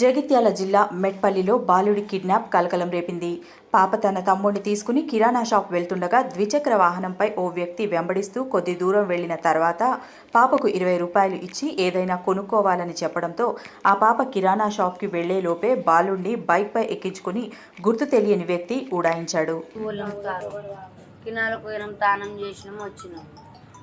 జగిత్యాల జిల్లా మెట్పల్లిలో బాలుడి కిడ్నాప్ కలకలం రేపింది. పాప తన తమ్ముడిని తీసుకుని కిరాణా షాప్ వెళ్తుండగా ద్విచక్ర వాహనంపై ఓ వ్యక్తి వెంబడిస్తూ కొద్ది దూరం వెళ్ళిన తర్వాత పాపకు ఇరవై రూపాయలు ఇచ్చి ఏదైనా కొనుక్కోవాలని చెప్పడంతో ఆ పాప కిరాణా షాప్కి వెళ్ళే లోపే బాలుడిని బైక్పై ఎక్కించుకుని గుర్తు తెలియని వ్యక్తి ఉడాయించాడు తానం దానం చేసినాం వచ్చినాం.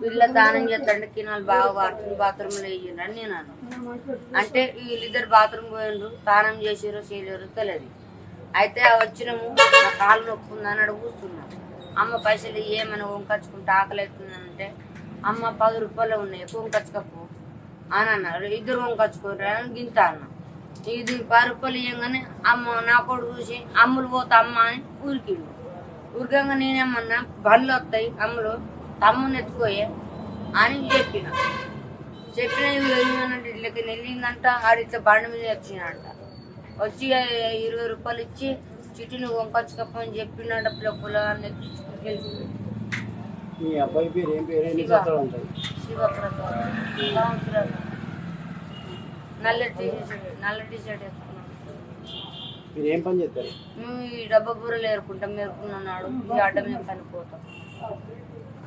వీళ్ళ దానం చేస్తాంటే కినాలు బాగా వాడుతుంది బాత్రూమ్లో వేయండి అని నేను అన్నాను. అంటే వీళ్ళిద్దరు బాత్రూమ్ పోయిండ్రు దానం చేసారు చేయలేరు తెలియదు. అయితే వచ్చినాము నా కాలు నొప్పుందని అడుగుతున్నాం అమ్మ పైసలు ఏమైనా వంకచ్చుకుంటే ఆకలి అవుతుందంటే అమ్మ పది రూపాయలు ఉన్నాయి వంకచ్చుకపో అని అన్నారు. ఇద్దరు వంకచ్చుకోరు అని గింత అన్నా. ఇది పది రూపాయలు ఇవ్వగానే అమ్మ నా కొడుకు చూసి అమ్ములు పోతా అమ్మ అని ఊరికిండు ఊరికంగా నేనేమన్నా బండ్లు వస్తాయి అమ్ములు తమ్ముని ఎత్తుకోయే అని చెప్పిన. చెప్పిన వెళ్ళిందంటే ఇట్లకి వెళ్ళిందంట ఆడిట్లా బండి మీద వచ్చినంట వచ్చి ఇరవై రూపాయలు ఇచ్చి చిట్టుని వంకొచ్చుకపోని చెప్పినట్ట పిల్లపుల మీ అబ్బాయి పేరు ఏం పేరు? శివప్రసాద్. నల్ల టీ నల్ల టీ షర్ట్ వేసుకున్నాం మీరు ఏం పని చేస్తారు? మేము ఈ డబ్బా బూరలు ఏరుకుంటాం మేరుకున్నాడు ఈ అడ్డ మీద పనిపోతాం